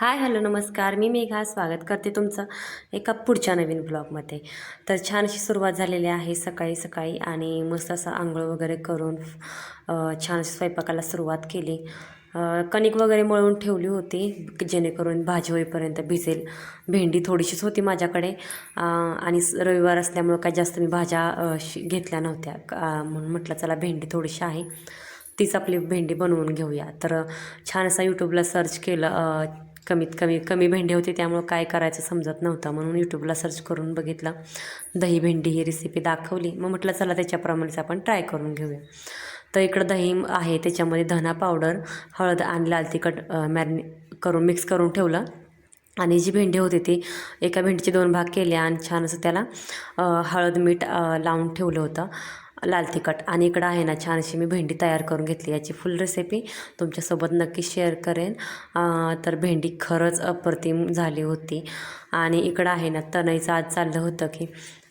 Hi hello नमस्कार. मी मेघा. स्वागत करते तुमचं एका पुढच्या नवीन ब्लॉगमध्ये तर छान अशी सुरुवात झालेली आहे सकाळी सकाळी आणि मस्त असं आंघोळ वगैरे करून छान स्वयंपाकाला सुरुवात केली. कणिक वगैरे मळून ठेवली होती जेणेकरून भाजी होईपर्यंत भिजेल. भेंडी थोडीशीच होती माझ्याकडे. आणि स- रविवार असल्यामुळं काय जास्त मी भाज्या घेतल्या नव्हत्या. म्हणून म्हटलं चला भेंडी थोडीशी आहे. तीच आपली भेंडी बनवून घेऊया. तर छान असा यूट्यूबला सर्च केलं कमीत कमी कमी भेंडी होती त्यामुळं काय करायचं समजत नव्हतं. म्हणून यूट्यूबला सर्च करून बघितलं. दही भेंडी ही रेसिपी दाखवली. मग म्हटलं चला त्याच्याप्रमाणेच आपण ट्राय करून घेऊया. तर इकडं दही आहे त्याच्यामध्ये धना पावडर हळद आणि लाल तिखट मॅरिने करून मिक्स करून ठेवलं. आणि जी भेंडी होती ती एका भेंडीचे दोन भाग केले आणि छान असं त्याला हळद मीठ लावून ठेवलं होतं. लाल तिखट. आणि इकडं आहे ना छान अशी मी भेंडी तयार करून घेतली. याची फुल रेसिपी तुमच्यासोबत नक्की शेअर करेन. तर भेंडी खरंच अप्रतिम झाली होती. आणि इकडं आहे ना तनईचं आज चाललं होतं की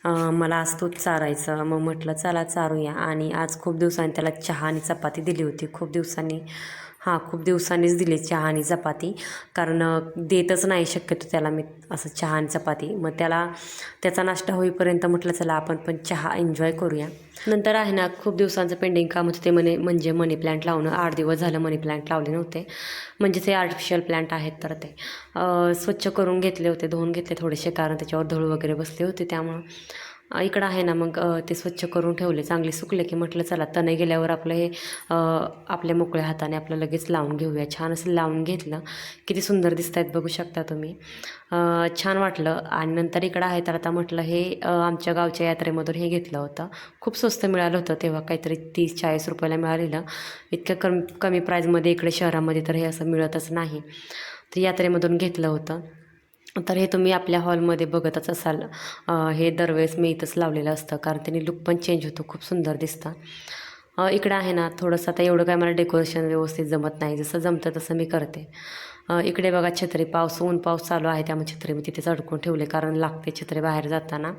मला आज तूच चारायचं. मग म्हटलं चला चारूया. आणि आज खूप दिवसांनी त्याला चहा आणि चपाती दिली होती. खूप दिवसांनी हां खूप दिवसांनीच दिली चहा आणि चपाती. कारण देतच नाही शक्यतो त्याला मी असं चहा आणि चपाती. मग त्याला त्याचा नाश्ता होईपर्यंत म्हटलं चला आपण पण चहा एन्जॉय करूया. नंतर आहे ना खूप दिवसांचं पेंडिंग काम होतं. ते मने म्हणजे मनी प्लांट लावणं. आठ दिवस झालं मनी प्लांट लावले नव्हते. म्हणजे ते आर्टिफिशियल प्लांट आहेत तर ते. स्वच्छ करून घेतले होते. धुवून घेतले थोडेसे कारण त्याच्यावर धूळ वगैरे बसले होते त्यामुळं. इकडं आहे ना मग ते स्वच्छ करून ठेवले. चांगले सुकले की म्हटलं चला तणे गेल्यावर आपलं हे आपल्या मोकळ्या हाताने आपलं लगेच लावून घेऊया. छान असं लावून घेतलं. किती सुंदर दिसत आहेत बघू शकता तुम्ही. छान वाटलं. आणि नंतर इकडं आहे तर आता म्हटलं हे आमच्या गावच्या यात्रेमधून हे घेतलं होतं. खूप स्वस्त मिळालं होतं तेव्हा काहीतरी तीस चाळीस रुपयाला मिळालेलं. इतक्या कमी कमी प्राईजमध्ये इकडे शहरामध्ये तर हे असं मिळतच नाही. तर यात्रेमधून घेतलं होतं. तर हे तुम्ही आपल्या हॉलमध्ये बघतच असाल. हे दरवेळेस मी इथंच लावलेलं असतं कारण त्याने लुक पण चेंज होतो खूप सुंदर दिसतं. इकडं आहे ना थोडंसं आता एवढं काय मला डेकोरेशन व्यवस्थित जमत नाही जसं जमतं तसं मी करते. इकडे बघा छत्री पाऊस ऊन पाऊस चालू आहे त्यामुळे छत्री मी तिथेच अडकून ठेवले कारण लागते छत्री बाहेर जाताना.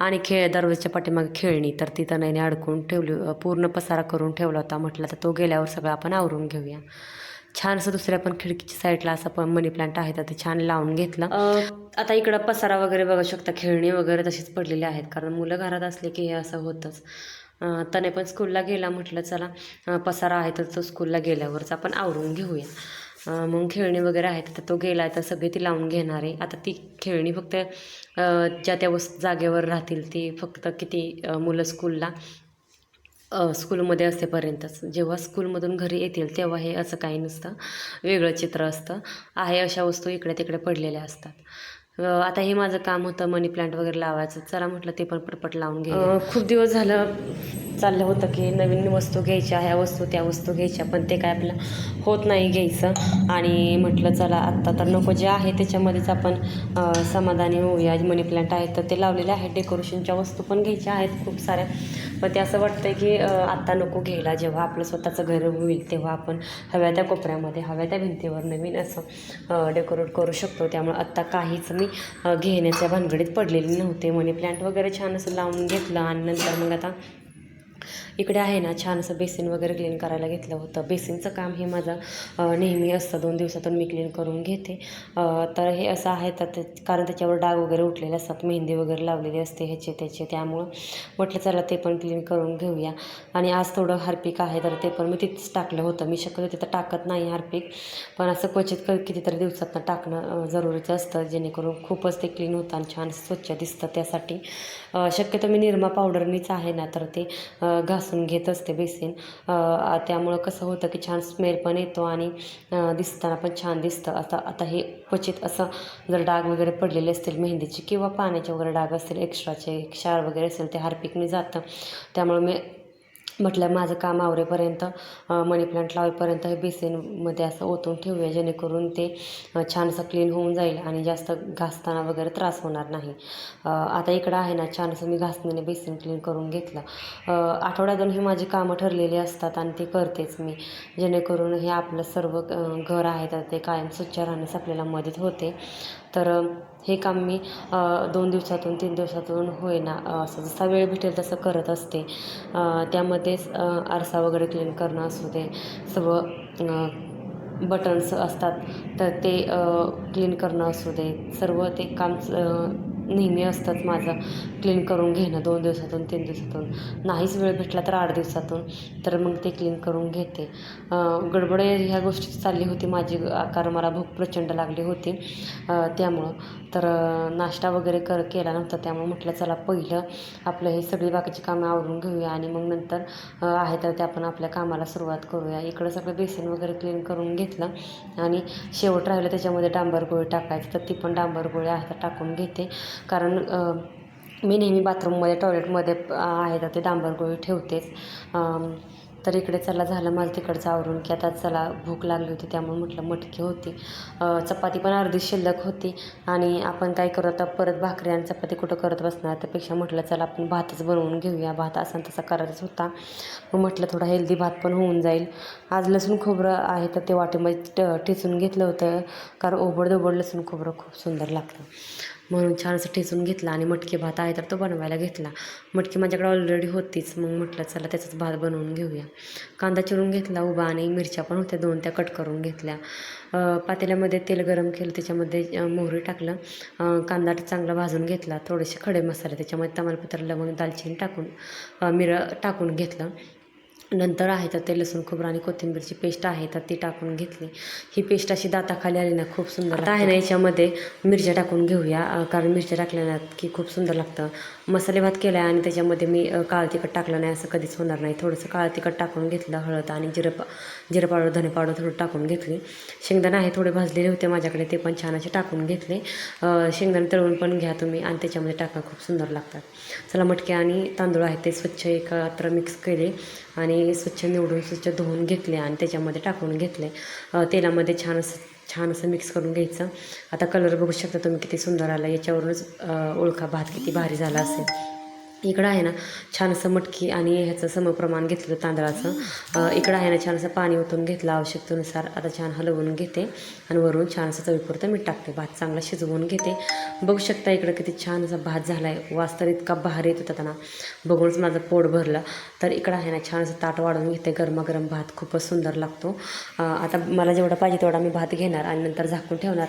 आणि खेळ दरवाजाच्या पाठीमागे खेळणी तर तिथं नाही अडकून ठेवली पूर्ण पसारा करून ठेवला होता म्हटलं तर तो गेल्यावर सगळं आपण आवरून घेऊया. छान असं दुसऱ्या पण खिडकीच्या साईडला असं पण मनी प्लांट आहे तर ते छान लावून घेतलं. आता इकडं पसारा वगैरे बघू शकता खेळणी वगैरे तशीच पडलेली आहेत कारण मुलं घरात असले की हे असं होतंच. तने त्याने पण स्कूलला गेला म्हटलं चला पसारा आहे तर तो स्कूलला गेल्यावरच आपण आवरून घेऊया. मग खेळणी वगैरे आहेत तर तो गेला आहे तर सगळी ती लावून घेणार आहे. आता ती खेळणी फक्त ज्या त्या वस जागेवर राहतील ती फक्त किती मुलं स्कूलला स्कूलमध्ये असेपर्यंतच. जेव्हा स्कूलमधून घरी येतील तेव्हा हे असं काही नसतं. वेगळं चित्र असतं. आहे अशा वस्तू इकडे तिकडे पडलेल्या असतात. आता हे माझं काम होतं मनी प्लांट वगैरे लावायचं. चला म्हटलं ते पण पटपट लावून घे खूप दिवस झालं चाललं होतं की नवीन वस्तू घ्यायच्या ह्या वस्तू त्या वस्तू घ्यायच्या पण ते काय आपलं होत नाही घ्यायचं. आणि म्हटलं चला आत्ता तर नको जे आहे त्याच्यामध्येच आपण समाधानी होऊया. मनी प्लांट आहेत तर ते लावलेले आहेत. डेकोरेशनच्या वस्तू पण घ्यायच्या आहेत खूप साऱ्या. पण ते असं वाटतं की आत्ता नको घ्यायला. जेव्हा आपलं स्वतःचं घर होईल तेव्हा आपण हव्या त्या कोपऱ्यामध्ये हव्या त्या भिंतीवर नवीन असं डेकोरेट करू शकतो. त्यामुळे आत्ता काहीच मी घेण्याच्या भानगडीत पडलेली नव्हते. मनी प्लांट वगैरे छान असं लावून घेतलं आणि नंतर मग आता इकडे आहे ना छान असं बेसिन वगैरे क्लीन करायला घेतलं होतं. बेसिनचं काम हे माझं नेहमी असतं. दोन दिवसातून मी क्लीन करून घेते. तर हे असं आहे तर ते कारण त्याच्यावर डाग वगैरे उठलेले असतात. मेहंदी वगैरे लावलेली असते ह्याचे त्याचे. त्यामुळं म्हटलं चला ते पण क्लीन करून घेऊया. आणि आज थोडं हार्पिक आहे तर ते पण मी तिथंच टाकलं होतं. मी शक्यतो तिथं टाकत नाही हार्पिक. पण असं क्वचित क कितीतरी दिवसातनं टाकणं जरुरीचं असतं. जेणेकरून खूपच ते क्लीन होतं आणि छान स्वच्छ दिसतं त्यासाठी. शक्यतो मी निरमा पावडरनीच आहे ना तर ते घासून घेत असते बेसिन. त्यामुळं कसं होतं की छान स्मेल पण येतो आणि दिसताना पण छान दिसतं. आता आता हे क्वचित असं जर डाग वगैरे पडलेले असतील मेहंदीचे किंवा पाण्याचे वगैरे डाग असतील एक्स्ट्राचे क्षार वगैरे असेल ते हार्पिकने जातं. त्यामुळे मी म्हटलं माझं काम आवरेपर्यंत मनी प्लांट लावेपर्यंत हे बेसिनमध्ये असं ओतून ठेवूया जेणेकरून ते छानसं क्लीन होऊन जाईल आणि जास्त घासताना वगैरे त्रास होणार नाही. आता इकडं आहे ना छानसं मी घासणीने बेसिन क्लीन करून घेतलं. आठवड्यातून ही माझी कामं ठरलेली असतात आणि ते करतेच मी. जेणेकरून हे आपलं सर्व घर आहे तर ते कायम स्वच्छ राहण्यास आपल्याला मदत होते. तर हे काम मी दोन दिवसातून तीन दिवसातून होईना असं जसा वेळ भेटेल तसं करत असते. त्यामध्येच आरसा वगैरे क्लीन करणं असू दे सर्व बटन्स असतात तर ते क्लीन करणं असू दे सर्व ते काम नेहमी असतंच माझं. क्लीन करून घेणं दोन दिवसातून तीन दिवसातून. नाहीच वेळ भेटला तर आठ दिवसातून. तर मग ते क्लीन करून घेते. गडबड ह्या गोष्टी चालली होती माझी आकार कारण मला भूक प्रचंड लागली होती. त्यामुळं. तर नाश्ता वगैरे कर केला नव्हता त्यामुळे म्हटलं चला पहिलं आपलं हे सगळी बाकीची कामं आवरून घेऊया आणि मग नंतर आहे तर ते आपण आपल्या कामाला सुरुवात करूया. इकडं सगळं बेसन वगैरे क्लीन करून घेतलं. आणि शेवट राहिलं त्याच्यामध्ये डांबर गोळी टाकायचं. तर ती पण डांबर गोळी आहे तर टाकून घेते. कारण मी नेहमी बाथरूममध्ये टॉयलेटमध्ये आहे तर ते डांबर गोळी ठेवतेच. तर इकडे चला झालं मला तिकडचं आवरून की आता चला भूक लागली होती त्यामुळे म्हटलं मटकी होती. चपाती पण अर्धी शिल्लक होती आणि आपण काय करू आता परत भाकरी आणि चपाती कुठं करत बसणार? त्यापेक्षा म्हटलं चला आपण भातच बनवून घेऊया. भात असा तसा करायचाच होता. मग म्हटलं थोडा हेल्दी भात पण होऊन जाईल. आज लसूण खोबरं आहे तर ते वाटेमध्ये ट ठेचून घेतलं होतं. कारण ओबड दोबड लसूण खोबरं खूप सुंदर लागतं. म्हणून छानसं ठेचून घेतला आणि मटकी भात आहे तर तो बनवायला घेतला. मटकी माझ्याकडे ऑलरेडी होतीच मग म्हटलं चला त्याचाच भात बनवून घेऊया. कांदा चिरून घेतला उभा आणि मिरच्या पण होत्या दोन त्या कट करून घेतल्या. पातेल्यामध्ये तेल गरम केलं त्याच्यामध्ये मोहरी टाकलं. कांदा चांगला भाजून घेतला थोडेसे खडे मसाले त्याच्यामध्ये तमालपत्र लवंग दालचिनी टाकून मिरं टाकून घेतलं. नंतर आहे तर ते लसूण खोबरं आणि कोथिंबीरची पेस्ट आहे तर ती टाकून घेतली. ही पेस्ट अशी दाताखाली आली ना खूप सुंदर आहे ना याच्यामध्ये मिरच्या टाकून घेऊया कारण मिरच्या टाकल्या ना की खूप सुंदर लागतं. मसाले भात केला आहे आणि त्याच्यामध्ये मी काळं तिखट टाकलं नाही असं कधीच होणार नाही. थोडंसं काळं तिखट टाकून घेतलं हळद आणि जिरं पा जिरं पावडर धने पावडर थोडं टाकून घेतली. शेंगदाणे आहे थोडे भाजलेले होते माझ्याकडे ते पण छान असे टाकून घेतले. शेंगदाणे तळून पण घ्या तुम्ही आणि त्याच्यामध्ये टाका खूप सुंदर लागतात. चला मटके आणि तांदूळ आहेत ते स्वच्छ एकत्र मिक्स केले आणि स्वच्छ निवडून स्वच्छ धुवून घेतले आणि त्याच्यामध्ये टाकून घेतले. तेलामध्ये छान असं छान असं मिक्स करून घ्यायचं. आता कलर बघू शकता तुम्ही किती सुंदर आला. याच्यावरूनच ओळखा भात किती भारी झाला असेल. इकडं आहे ना छान असं मटकी आणि ह्याचं समप्रमाण घेतलं तांदळाचं. इकडं आहे ना छान असं पाणी ओतून घेतलं आवश्यकतेनुसार. आता छान हलवून घेते आणि वरून छान असं चवीपुरतं मीठ टाकते. भात चांगला शिजवून घेते. बघू शकता इकडं किती छान असा भात झाला आहे वास तर इतका भारी येत होता त्यांना बघूनच माझं पोट भरलं. तर इकडं आहे ना छान असं ताट वाढून घेते. गरमागरम भात खूपच सुंदर लागतो. आता मला जेवढा पाहिजे तेवढा मी भात घेणार आणि नंतर झाकून ठेवणार.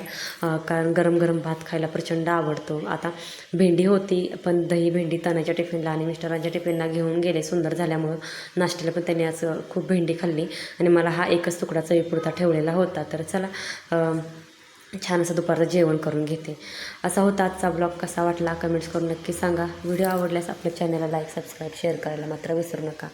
कारण गरम गरम भात खायला प्रचंड आवडतो. आता भेंडी होती पण दही भेंडी तणाच्या टिफिनला आणि मिस्टरांच्या टिफिनला घेऊन गेले. सुंदर झाल्यामुळं नाश्त्याला पण त्यांनी असं खूप भेंडी खाल्ली. आणि मला हा एकच तुकडा चवीपुरता ठेवलेला होता. तर चला छान असं दुपारचं जेवण करून घेते. असा होता आजचा ब्लॉग. कसा वाटला? कमेंट्स करून नक्की सांगा. व्हिडिओ आवडल्यास आपल्या चॅनलला लाईक सबस्क्राईब शेअर करायला मात्र विसरू नका.